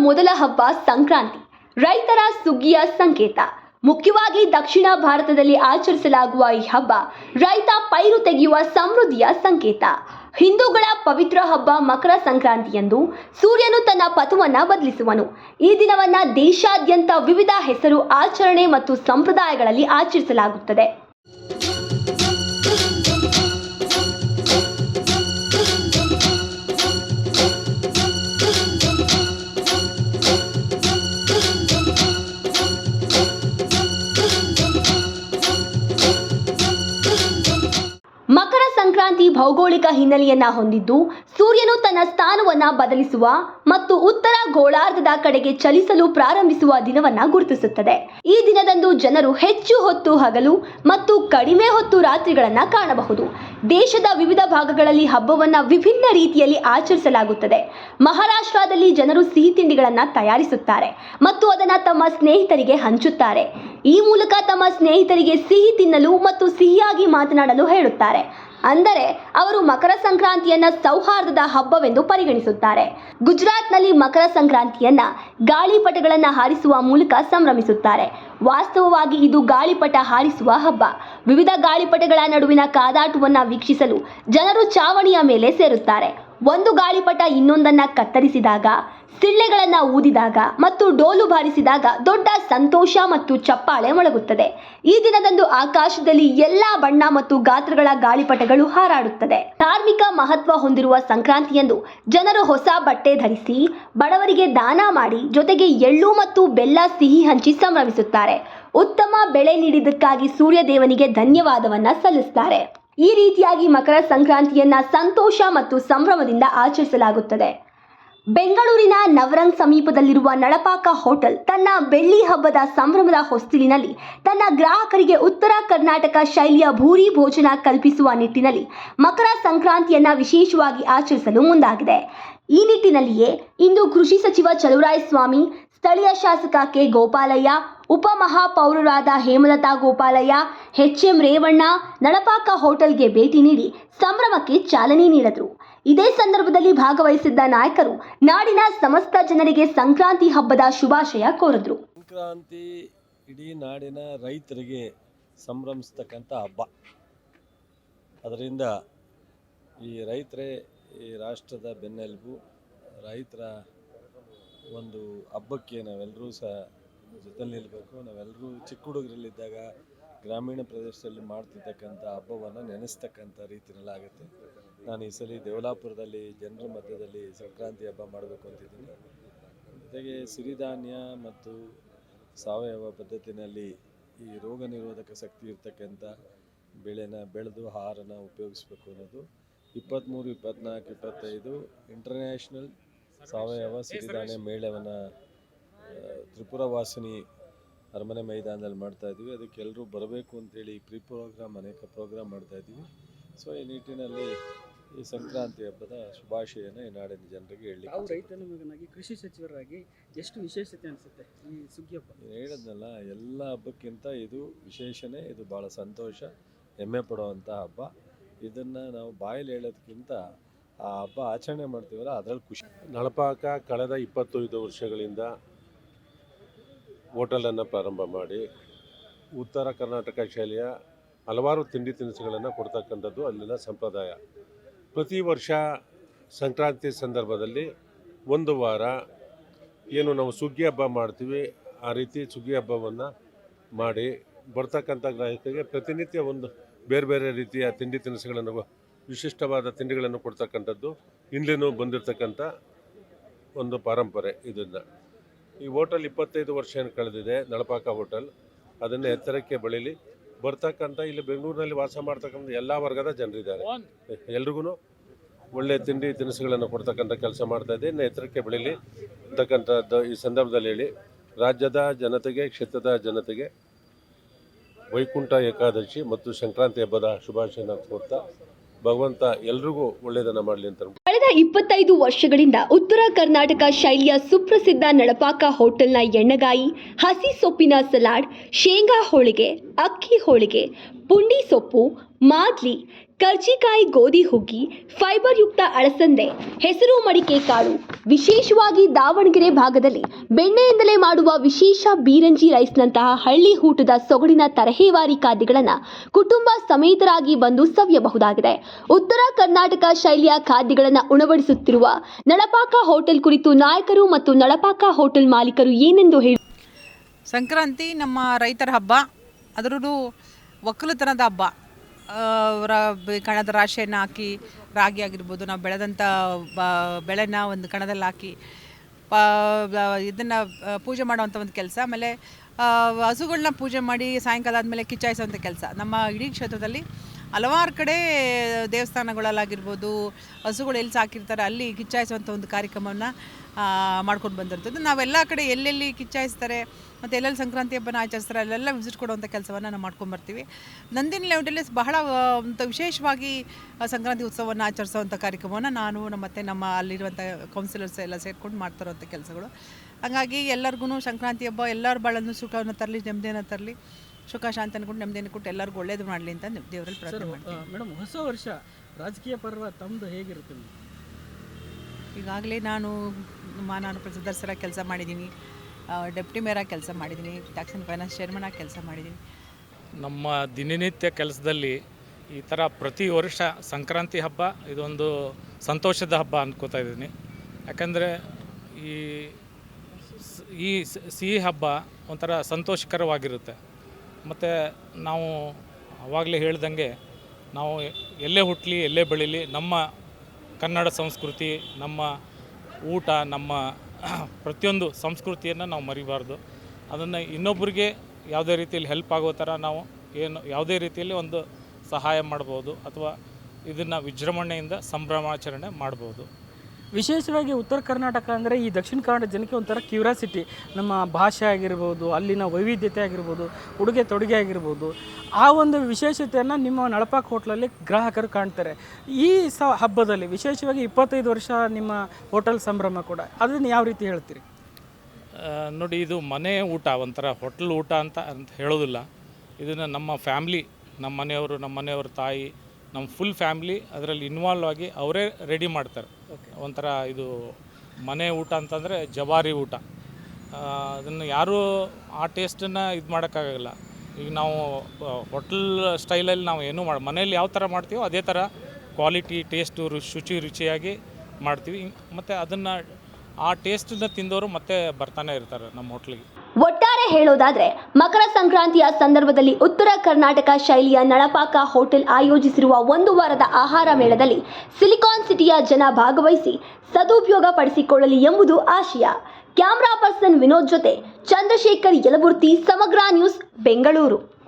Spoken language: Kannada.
ಮೊದಲ ಹಬ್ಬ ಸಂಕ್ರಾಂತಿ. ರೈತರ ಸುಗ್ಗಿಯ ಸಂಕೇತ. ಮುಖ್ಯವಾಗಿ ದಕ್ಷಿಣ ಭಾರತದಲ್ಲಿ ಆಚರಿಸಲಾಗುವ ಈ ಹಬ್ಬ ರೈತ ಪೈರು ತೆಗೆಯುವ ಸಮೃದ್ಧಿಯ ಸಂಕೇತ. ಹಿಂದೂಗಳ ಪವಿತ್ರ ಹಬ್ಬ ಮಕರ ಸಂಕ್ರಾಂತಿಯಂದು ಸೂರ್ಯನು ತನ್ನ ಪಥವನ್ನ ಬದಲಿಸುವನು. ಈ ದಿನವನ್ನ ದೇಶಾದ್ಯಂತ ವಿವಿಧ ಹೆಸರು, ಆಚರಣೆ ಮತ್ತು ಸಂಪ್ರದಾಯಗಳಲ್ಲಿ ಆಚರಿಸಲಾಗುತ್ತದೆ. ಮಕರ ಭೌಗೋಳಿಕ ಹಿನ್ನೆಲೆಯನ್ನ ಹೊಂದಿದ್ದು, ಸೂರ್ಯನು ತನ್ನ ಸ್ಥಾನವನ್ನ ಬದಲಿಸುವ ಮತ್ತು ಉತ್ತರ ಗೋಳಾರ್ಧದ ಕಡೆಗೆ ಚಲಿಸಲು ಪ್ರಾರಂಭಿಸುವ ದಿನವನ್ನ ಗುರುತಿಸುತ್ತದೆ. ಈ ದಿನದಂದು ಜನರು ಹೆಚ್ಚು ಹೊತ್ತು ಹಗಲು ಮತ್ತು ಕಡಿಮೆ ಹೊತ್ತು ರಾತ್ರಿಗಳನ್ನ ಕಾಣಬಹುದು. ದೇಶದ ವಿವಿಧ ಭಾಗಗಳಲ್ಲಿ ಹಬ್ಬವನ್ನ ವಿಭಿನ್ನ ರೀತಿಯಲ್ಲಿ ಆಚರಿಸಲಾಗುತ್ತದೆ. ಮಹಾರಾಷ್ಟ್ರದಲ್ಲಿ ಜನರು ಸಿಹಿ ತಿಂಡಿಗಳನ್ನ ತಯಾರಿಸುತ್ತಾರೆ ಮತ್ತು ಅದನ್ನ ತಮ್ಮ ಸ್ನೇಹಿತರಿಗೆ ಹಂಚುತ್ತಾರೆ. ಈ ಮೂಲಕ ತಮ್ಮ ಸ್ನೇಹಿತರಿಗೆ ಸಿಹಿ ತಿನ್ನಲು ಮತ್ತು ಸಿಹಿಯಾಗಿ ಮಾತನಾಡಲು ಹೇಳುತ್ತಾರೆ. ಅಂದರೆ ಅವರು ಮಕರ ಸಂಕ್ರಾಂತಿಯನ್ನ ಸೌಹಾರ್ದದ ಹಬ್ಬವೆಂದು ಪರಿಗಣಿಸುತ್ತಾರೆ. ಗುಜರಾತ್ನಲ್ಲಿ ಮಕರ ಸಂಕ್ರಾಂತಿಯನ್ನ ಗಾಳಿಪಟಗಳನ್ನ ಹಾರಿಸುವ ಮೂಲಕ ಸಂಭ್ರಮಿಸುತ್ತಾರೆ. ವಾಸ್ತವವಾಗಿ ಇದು ಗಾಳಿಪಟ ಹಾರಿಸುವ ಹಬ್ಬ. ವಿವಿಧ ಗಾಳಿಪಟಗಳ ನಡುವಿನ ಕಾದಾಟವನ್ನ ವೀಕ್ಷಿಸಲು ಜನರು ಚಾವಣಿಯ ಮೇಲೆ ಸೇರುತ್ತಾರೆ. ಒಂದು ಗಾಳಿಪಟ ಇನ್ನೊಂದನ್ನ ಕತ್ತರಿಸಿದಾಗ ಸಿಳ್ಳೆಗಳನ್ನ ಊದಿದಾಗ ಮತ್ತು ಡೋಲು ಬಾರಿಸಿದಾಗ ದೊಡ್ಡ ಸಂತೋಷ ಮತ್ತು ಚಪ್ಪಾಳೆ ಮೊಳಗುತ್ತದೆ. ಈ ದಿನದಂದು ಆಕಾಶದಲ್ಲಿ ಎಲ್ಲಾ ಬಣ್ಣ ಮತ್ತು ಗಾತ್ರಗಳ ಗಾಳಿಪಟಗಳು ಹಾರಾಡುತ್ತದೆ. ಧಾರ್ಮಿಕ ಮಹತ್ವ ಹೊಂದಿರುವ ಸಂಕ್ರಾಂತಿಯಂದು ಜನರು ಹೊಸ ಬಟ್ಟೆ ಧರಿಸಿ ಬಡವರಿಗೆ ದಾನ ಮಾಡಿ ಜೊತೆಗೆ ಎಳ್ಳು ಮತ್ತು ಬೆಲ್ಲ ಸಿಹಿ ಹಂಚಿ ಸಂಭ್ರಮಿಸುತ್ತಾರೆ. ಉತ್ತಮ ಬೆಳೆ ನೀಡಿದ್ದಕ್ಕಾಗಿ ಸೂರ್ಯ ದೇವನಿಗೆ ಧನ್ಯವಾದವನ್ನ ಸಲ್ಲಿಸುತ್ತಾರೆ ಈ ರೀತಿಯಾಗಿ ಮಕರ ಸಂಕ್ರಾಂತಿಯನ್ನ ಸಂತೋಷ ಮತ್ತು ಸಂಭ್ರಮದಿಂದ ಆಚರಿಸಲಾಗುತ್ತದೆ. ಬೆಂಗಳೂರಿನ ನವರಂಗ್ ಸಮೀಪದಲ್ಲಿರುವ ನಳಪಾಕ ಹೋಟೆಲ್ ತನ್ನ ಬೆಳ್ಳಿ ಹಬ್ಬದ ಸಂಭ್ರಮದ ಹೊಸ್ತಿಲಿನಲ್ಲಿ ತನ್ನ ಗ್ರಾಹಕರಿಗೆ ಉತ್ತರ ಕರ್ನಾಟಕ ಶೈಲಿಯ ಭೂರಿ ಭೋಜನ ಕಲ್ಪಿಸುವ ನಿಟ್ಟಿನಲ್ಲಿ ಮಕರ ಸಂಕ್ರಾಂತಿಯನ್ನ ವಿಶೇಷವಾಗಿ ಆಚರಿಸಲು ಮುಂದಾಗಿದೆ. ಈ ನಿಟ್ಟಿನಲ್ಲಿಯೇ ಇಂದು ಕೃಷಿ ಸಚಿವ ಚಲುವರಾಯಸ್ವಾಮಿ ಸ್ಥಳೀಯ ಶಾಸಕ ಕೆ. ಗೋಪಾಲಯ್ಯ ಉಪಮಹಾಪೌರರಾದ ಹೇಮಲತಾ ಗೋಪಾಲಯ್ಯ, ಎಚ್. ಎಂ. ರೇವಣ್ಣ, ನಳಪಾಕ ಹೋಟೆಲ್ಗೆ ಭೇಟಿ ನೀಡಿ ಸಂಭ್ರಮಕ್ಕೆ ಚಾಲನೆ ನೀಡಿದರು. ಇದೇ ಸಂದರ್ಭದಲ್ಲಿ ಭಾಗವಹಿಸಿದ್ದ ನಾಯಕರು ನಾಡಿನ ಸಮಸ್ತ ಜನರಿಗೆ ಸಂಕ್ರಾಂತಿ ಹಬ್ಬದ ಶುಭಾಶಯ ಕೋರಿದ್ರು. ಸಂಕ್ರಾಂತಿ ಇಡೀ ನಾಡಿನ ರೈತರಿಗೆ ಸಂಭ್ರಮಿಸ್ತಕ್ಕಂಥ ಹಬ್ಬ. ಅದರಿಂದ ಈ ರೈತರೇ ಈ ರಾಷ್ಟ್ರದ ಬೆನ್ನೆಲುಬು. ರೈತರ ಒಂದು ಹಬ್ಬಕ್ಕೆ ನಾವೆಲ್ಲರೂ ಸಹ ಜೊತೆಲಿ ನಿಲ್ಲಬೇಕು ನಾವೆಲ್ಲರೂ ಚಿಕ್ಕ ಹುಡುಗರಲ್ಲಿದ್ದಾಗ ಗ್ರಾಮೀಣ ಪ್ರದೇಶದಲ್ಲಿ ಮಾಡ್ತಿರ್ತಕ್ಕಂಥ ಹಬ್ಬವನ್ನು ನೆನೆಸ್ತಕ್ಕಂಥ ರೀತಿಯಲ್ಲಿ ಆಗುತ್ತೆ ನಾನು ಈ ಸಲ ದೇವಲಾಪುರದಲ್ಲಿ ಜನರ ಮಧ್ಯದಲ್ಲಿ ಸಂಕ್ರಾಂತಿ ಹಬ್ಬ ಮಾಡಬೇಕು ಅಂತಿದ್ದೀನಿ. ಜೊತೆಗೆ ಸಿರಿಧಾನ್ಯ ಮತ್ತು ಸಾವಯವ ಪದ್ಧತಿನಲ್ಲಿ ಈ ರೋಗ ನಿರೋಧಕ ಶಕ್ತಿ ಇರ್ತಕ್ಕಂಥ ಬೆಳೆನ ಬೆಳೆದು ಆಹಾರನ ಉಪಯೋಗಿಸ್ಬೇಕು ಅನ್ನೋದು ಇಪ್ಪತ್ತ್ಮೂರು, ಇಪ್ಪತ್ತ್ನಾಲ್ಕು, ಇಪ್ಪತ್ತೈದು ಇಂಟರ್ನ್ಯಾಷನಲ್ ಸಾವಯವ ಸಿರಿಧಾನ್ಯ ಮೇಳವನ್ನು ತ್ರಿಪುರ ವಾಸಿನಿ ಅರಮನೆ ಮೈದಾನದಲ್ಲಿ ಮಾಡ್ತಾ ಇದ್ದೀವಿ. ಅದಕ್ಕೆ ಎಲ್ಲರೂ ಬರಬೇಕು ಅಂತೇಳಿ ಪ್ರೀ ಪ್ರೋಗ್ರಾಮ್, ಅನೇಕ ಪ್ರೋಗ್ರಾಮ್ ಮಾಡ್ತಾ ಇದ್ದೀವಿ. ಸೊ, ಈ ನಿಟ್ಟಿನಲ್ಲಿ ಈ ಸಂಕ್ರಾಂತಿ ಹಬ್ಬದ ಶುಭಾಶಯನ ಈ ನಾಡಿನ ಜನರಿಗೆ ಹೇಳಿ ತಾವು ರೈತನ ಮಗನಾಗಿ ಕೃಷಿ ಸಚಿವರಾಗಿ ಎಷ್ಟು ವಿಶೇಷತೆ ಅನಿಸುತ್ತೆ ಈ ಸುಗ್ಗಿ ಹಬ್ಬ? ಹೇಳಿದ್ನಲ್ಲ ಎಲ್ಲ ಹಬ್ಬಕ್ಕಿಂತ ಇದು ವಿಶೇಷನೇ ಇದು ಭಾಳ ಸಂತೋಷ ಹೆಮ್ಮೆ ಪಡುವಂಥ ಹಬ್ಬ. ಇದನ್ನು ನಾವು ಬಾಯಲ್ಲಿ ಹೇಳೋದಕ್ಕಿಂತ ಆ ಹಬ್ಬ ಆಚರಣೆ ಮಾಡ್ತೀವಲ್ಲ ಅದರಲ್ಲಿ ಖುಷಿ. ನಳಪಾಕ ಕಳೆದ ಇಪ್ಪತ್ತೈದು ವರ್ಷಗಳಿಂದ ಹೋಟೆಲನ್ನು ಪ್ರಾರಂಭ ಮಾಡಿ ಉತ್ತರ ಕರ್ನಾಟಕ ಶೈಲಿಯ ಹಲವಾರು ತಿಂಡಿ ತಿನಿಸುಗಳನ್ನು ಕೊಡ್ತಕ್ಕಂಥದ್ದು ಅಲ್ಲಿನ ಸಂಪ್ರದಾಯ. ಪ್ರತಿ ವರ್ಷ ಸಂಕ್ರಾಂತಿ ಸಂದರ್ಭದಲ್ಲಿ ಒಂದು ವಾರ ಏನು ನಾವು ಸುಗ್ಗಿ ಹಬ್ಬ ಮಾಡ್ತೀವಿ, ಆ ರೀತಿ ಸುಗ್ಗಿ ಹಬ್ಬವನ್ನು ಮಾಡಿ ಬರ್ತಕ್ಕಂಥ ಗ್ರಾಹಕರಿಗೆ ಪ್ರತಿನಿತ್ಯ ಒಂದು ಬೇರೆ ಬೇರೆ ರೀತಿಯ ತಿಂಡಿ ತಿನಿಸುಗಳನ್ನು, ವಿಶಿಷ್ಟವಾದ ತಿಂಡಿಗಳನ್ನು ಕೊಡ್ತಕ್ಕಂಥದ್ದು ಇಲ್ಲಿನೂ ಬಂದಿರತಕ್ಕಂಥ ಒಂದು ಪರಂಪರೆ ಇದನ್ನು ಈ ಹೋಟೆಲ್ ಇಪ್ಪತ್ತೈದು ವರ್ಷ ಏನು ಕಳೆದಿದೆ, ನಳಪಾಕ ಹೋಟೆಲ್, ಅದನ್ನು ಎತ್ತರಕ್ಕೆ ಬೆಳೀಲಿ ಬರ್ತಕ್ಕಂಥ ಇಲ್ಲಿ ಬೆಂಗಳೂರಿನಲ್ಲಿ ವಾಸ ಮಾಡ್ತಕ್ಕಂಥ ಎಲ್ಲ ವರ್ಗದ ಜನರಿದ್ದಾರೆ. ಎಲ್ರಿಗೂ ಒಳ್ಳೆಯ ತಿಂಡಿ ತಿನಿಸುಗಳನ್ನು ಕೊಡ್ತಕ್ಕಂಥ ಕೆಲಸ ಮಾಡ್ತಾ ಇದೆ. ಇನ್ನು ಎತ್ತರಕ್ಕೆ ಬೆಳೀಲಿ ಅಂತಕ್ಕಂಥದ್ದು ಈ ಸಂದರ್ಭದಲ್ಲಿ ಹೇಳಿ ರಾಜ್ಯದ ಜನತೆಗೆ ಕ್ಷೇತ್ರದ ಜನತೆಗೆ ವೈಕುಂಠ ಏಕಾದಶಿ ಮತ್ತು ಸಂಕ್ರಾಂತಿ ಹಬ್ಬದ ಶುಭಾಶಯನ ಕೋರ್ತಾ ಭಗವಂತ ಎಲ್ರಿಗೂ ಒಳ್ಳೆಯದನ್ನು ಮಾಡಲಿ ಅಂತ ಇಪ್ಪತ್ತೈದು ವರ್ಷಗಳಿಂದ ಉತ್ತರ ಕರ್ನಾಟಕ ಶೈಲಿಯ ಸುಪ್ರಸಿದ್ಧ ನಳಪಾಕ ಹೋಟೆಲ್ನ ಎಣ್ಣೆಗಾಯಿ, ಹಸಿ ಸೊಪ್ಪಿನ ಸಲಾಡ್, ಶೇಂಗಾ ಹೋಳಿಗೆ, ಅಕ್ಕಿ ಹೋಳಿಗೆ, ಪುಂಡಿ ಸೊಪ್ಪು ಮಾದ್ಲಿ ಕರ್ಜಿಕಾಯಿ ಗೋಧಿ ಹುಗ್ಗಿ ಫೈಬರ್ ಯುಕ್ತ ಅಳಸಂದೆ, ಹೆಸರು ಮಡಿಕೆ ಕಾಳು. ವಿಶೇಷವಾಗಿ ದಾವಣಗೆರೆ ಭಾಗದಲ್ಲಿ ಬೆಣ್ಣೆಯಿಂದಲೇ ಮಾಡುವ ವಿಶೇಷ ಬೀರಂಜಿ ರೈಸ್ನಂತಹ ಹಳ್ಳಿ ಊಟದ ಸೊಗಡಿನ ತರಹೇವಾರಿ ಖಾದ್ಯಗಳನ್ನು ಕುಟುಂಬ ಸಮೇತರಾಗಿ ಬಂದು ಸವಿಯಬಹುದಾಗಿದೆ. ಉತ್ತರ ಕರ್ನಾಟಕ ಶೈಲಿಯ ಖಾದ್ಯಗಳನ್ನು ಉಣಬಡಿಸುತ್ತಿರುವ ನಳಪಾಕ ಹೋಟೆಲ್ ಕುರಿತು ನಾಯಕರು ಮತ್ತು ನಳಪಾಕ ಹೋಟೆಲ್ ಮಾಲೀಕರು ಏನೆಂದು ಹೇಳಿ ಸಂಕ್ರಾಂತಿ ನಮ್ಮ ರೈತರ ಹಬ್ಬ. ಅದರದು ಒಕ್ಕಲುತನದ ಹಬ್ಬ. ರ ಕಣದ ರಾಶಿಯನ್ನು ಹಾಕಿ ರಾಗಿ ಆಗಿರ್ಬೋದು, ನಾವು ಬೆಳೆದಂಥ ಬೆಳೆನ ಒಂದು ಕಣದಲ್ಲಿ ಹಾಕಿ ಇದನ್ನು ಪೂಜೆ ಮಾಡುವಂಥ ಒಂದು ಕೆಲಸ. ಆಮೇಲೆ ಹಸುಗಳನ್ನ ಪೂಜೆ ಮಾಡಿ ಸಾಯಂಕಾಲ ಆದಮೇಲೆ ಕಿಚ್ಚಾಯಿಸುವಂಥ ಕೆಲಸ. ನಮ್ಮ ಇಡೀ ಕ್ಷೇತ್ರದಲ್ಲಿ ಹಲವಾರು ಕಡೆ ದೇವಸ್ಥಾನಗಳಲ್ಲಾಗಿರ್ಬೋದು, ಹಸುಗಳು ಎಲ್ಲಿ ಸಾಕಿರ್ತಾರೆ ಅಲ್ಲಿ ಕಿಚ್ಚಾಯಿಸುವಂಥ ಒಂದು ಕಾರ್ಯಕ್ರಮವನ್ನು ಮಾಡ್ಕೊಂಡು ಬಂದಿರ್ತದೆ. ನಾವೆಲ್ಲ ಕಡೆ ಎಲ್ಲೆಲ್ಲಿ ಕಿಚ್ಚಾಯಿಸ್ತಾರೆ, ಮತ್ತು ಎಲ್ಲೆಲ್ಲಿ ಸಂಕ್ರಾಂತಿ ಹಬ್ಬನ ಆಚರಿಸ್ತಾರೆ, ಅಲ್ಲೆಲ್ಲ ವಿಸಿಟ್ ಕೊಡುವಂಥ ಕೆಲಸವನ್ನು ನಾವು ಮಾಡ್ಕೊಂಬರ್ತೀವಿ ನಂದಿನ ಲೆವೆಟಲ್ಲಿ ಬಹಳ ಒಂದು ವಿಶೇಷವಾಗಿ ಸಂಕ್ರಾಂತಿ ಉತ್ಸವವನ್ನು ಆಚರಿಸುವಂಥ ಕಾರ್ಯಕ್ರಮವನ್ನು ನಾನು, ನಮ್ಮ ಮತ್ತು ನಮ್ಮ ಅಲ್ಲಿರುವಂಥ ಕೌನ್ಸಿಲರ್ಸ್ ಎಲ್ಲ ಸೇರ್ಕೊಂಡು ಮಾಡ್ತಾರೋಂಥ ಕೆಲಸಗಳು. ಹಾಗಾಗಿ ಎಲ್ಲರಿಗೂ ಸಂಕ್ರಾಂತಿ ಹಬ್ಬ, ಎಲ್ಲರ ಬಾಳನ್ನು ಸುಖವನ್ನು ತರಲಿ, ನೆಮ್ಮದಿಯನ್ನು ತರಲಿ ಸುಖ ಶಾಂತಿ ಅನ್ಕೊಂಡು ನೆಮ್ಮದಿನ ಕೊಟ್ಟು ಎಲ್ಲರಿಗೂ ಒಳ್ಳೇದು ಮಾಡಲಿ ಅಂತ ದೇವರಲ್ಲಿ ಪ್ರಾರ್ಥನೆ ಮಾಡ್ತೀನಿ. ಮೇಡಮ್ ಹೊಸ ವರ್ಷ ರಾಜಕೀಯ ಪರ್ವ ತಮ್ಮದು ಹೇಗಿರುತ್ತೆ ಈಗಾಗಲೇ ನಾನು ಮಾನವ ಸದಸ್ಯರಾಗಿ ಕೆಲಸ ಮಾಡಿದ್ದೀನಿ ಡೆಪ್ಟಿ ಮೇಯರಾಗಿ ಕೆಲಸ ಮಾಡಿದ್ದೀನಿ ಟ್ಯಾಕ್ಸ್ ಆ್ಯಂಡ್ ಫೈನಾನ್ಸ್ ಚೇರ್ಮನ್ ಆಗಿ ಕೆಲಸ ಮಾಡಿದ್ದೀನಿ. ನಮ್ಮ ದಿನನಿತ್ಯ ಕೆಲಸದಲ್ಲಿ ಈ ಥರ ಪ್ರತಿ ವರ್ಷ ಸಂಕ್ರಾಂತಿ ಹಬ್ಬ ಇದೊಂದು ಸಂತೋಷದ ಹಬ್ಬ ಅಂದ್ಕೋತಾ ಇದ್ದೀನಿ. ಯಾಕಂದರೆ ಈ ಸ್- ಈ ಸ್- ಸಿಹಿ ಹಬ್ಬ ಒಂಥರ ಸಂತೋಷಕರವಾಗಿರುತ್ತೆ. ಮತ್ತು ನಾವು ಆವಾಗಲೇ ಹೇಳ್ದಂಗೆ ನಾವು ಎಲ್ಲೇ ಹುಟ್ಟಲಿ ಎಲ್ಲೇ ಬೆಳೀಲಿ, ನಮ್ಮ ಕನ್ನಡ ಸಂಸ್ಕೃತಿ, ನಮ್ಮ ಊಟ, ನಮ್ಮ ಪ್ರತಿಯೊಂದು ಸಂಸ್ಕೃತಿಯನ್ನು ನಾವು ಮರಿಬಾರ್ದು. ಅದನ್ನು ಇನ್ನೊಬ್ಬರಿಗೆ ಯಾವುದೇ ರೀತಿಯಲ್ಲಿ ಹೆಲ್ಪ್ ಆಗೋ ಥರ ನಾವು ಏನು, ಯಾವುದೇ ರೀತಿಯಲ್ಲಿ ಒಂದು ಸಹಾಯ ಮಾಡ್ಬೋದು ಅಥವಾ ಇದನ್ನು ವಿಜೃಂಭಣೆಯಿಂದ ಸಂಭ್ರಮಾಚರಣೆ ಮಾಡ್ಬೋದು. ವಿಶೇಷವಾಗಿ ಉತ್ತರ ಕರ್ನಾಟಕ ಅಂದರೆ ಈ ದಕ್ಷಿಣ ಕನ್ನಡ ಜನಕ್ಕೆ ಒಂಥರ ಕ್ಯೂರಿಯಾಸಿಟಿ ನಮ್ಮ ಭಾಷೆ ಆಗಿರ್ಬೋದು, ಅಲ್ಲಿನ ವೈವಿಧ್ಯತೆ ಆಗಿರ್ಬೋದು, ಉಡುಗೆ ತೊಡುಗೆ ಆಗಿರ್ಬೋದು. ಆ ಒಂದು ವಿಶೇಷತೆಯನ್ನು ನಿಮ್ಮ ನಳಪಾಕ್ ಹೋಟ್ಲಲ್ಲಿ ಗ್ರಾಹಕರು ಕಾಣ್ತಾರೆ. ಈ ಸ ಹಬ್ಬದಲ್ಲಿ ವಿಶೇಷವಾಗಿ ಇಪ್ಪತ್ತೈದು ವರ್ಷ ನಿಮ್ಮ ಹೋಟೆಲ್ ಸಂಭ್ರಮ ಕೂಡ. ಅದನ್ನು ಯಾವ ರೀತಿ ಹೇಳ್ತೀರಿ? ನೋಡಿ, ಇದು ಮನೆ ಊಟ, ಒಂಥರ ಹೋಟ್ಲ್ ಊಟ ಅಂತ ಅಂತ ಹೇಳೋದಿಲ್ಲ. ಇದನ್ನು ನಮ್ಮ ಫ್ಯಾಮ್ಲಿ, ನಮ್ಮ ಮನೆಯವರು, ನಮ್ಮ ಮನೆಯವ್ರ ತಾಯಿ ನಮ್ಮ ಫುಲ್ ಫ್ಯಾಮ್ಲಿ ಅದರಲ್ಲಿ ಇನ್ವಾಲ್ವ್ ಆಗಿ ಅವರೇ ರೆಡಿ ಮಾಡ್ತಾರೆ. ಒಂಥರ ಇದು ಮನೆ ಊಟ ಅಂತಂದರೆ ಜವಾರಿ ಊಟ. ಅದನ್ನು ಯಾರೂ ಆ ಟೇಸ್ಟನ್ನು ಇದು ಮಾಡೋಕ್ಕಾಗಲ್ಲ. ಈಗ ನಾವು ಹೋಟೆಲ್ ಸ್ಟೈಲಲ್ಲಿ ನಾವು ಏನೂ ಮಾಡಿ ಮನೇಲಿ ಯಾವ ಥರ ಮಾಡ್ತೀವೋ ಅದೇ ಥರ ಕ್ವಾಲಿಟಿ ಟೇಸ್ಟು ಶುಚಿ ರುಚಿಯಾಗಿ ಮಾಡ್ತೀವಿ. ಮತ್ತು ಅದನ್ನು ಆ ಟೇಸ್ಟನ್ನ ತಿಂದವರು ಮತ್ತೆ ಬರ್ತಾನೆ ಇರ್ತಾರೆ ನಮ್ಮ ಹೋಟ್ಲಿಗೆ ಒಟ್ಟಾರೆ ಹೇಳೋದಾದ್ರೆ ಮಕರ ಸಂಕ್ರಾಂತಿಯ ಸಂದರ್ಭದಲ್ಲಿ ಉತ್ತರ ಕರ್ನಾಟಕ ಶೈಲಿಯ ನಳಪಾಕ ಹೋಟೆಲ್ ಆಯೋಜಿಸಿರುವ ಒಂದು ವಾರದ ಆಹಾರ ಮೇಳದಲ್ಲಿ ಸಿಲಿಕಾನ್ ಸಿಟಿಯ ಜನ ಭಾಗವಹಿಸಿ ಸದುಪಯೋಗ ಪಡಿಸಿಕೊಳ್ಳಲಿ ಎಂಬುದು ಆಶಯ. ಕ್ಯಾಮ್ರಾ ಪರ್ಸನ್ ವಿನೋದ್ ಜೊತೆ ಚಂದ್ರಶೇಖರ್ ಯಲಬುರ್ತಿ, ಸಮಗ್ರ ನ್ಯೂಸ್, ಬೆಂಗಳೂರು.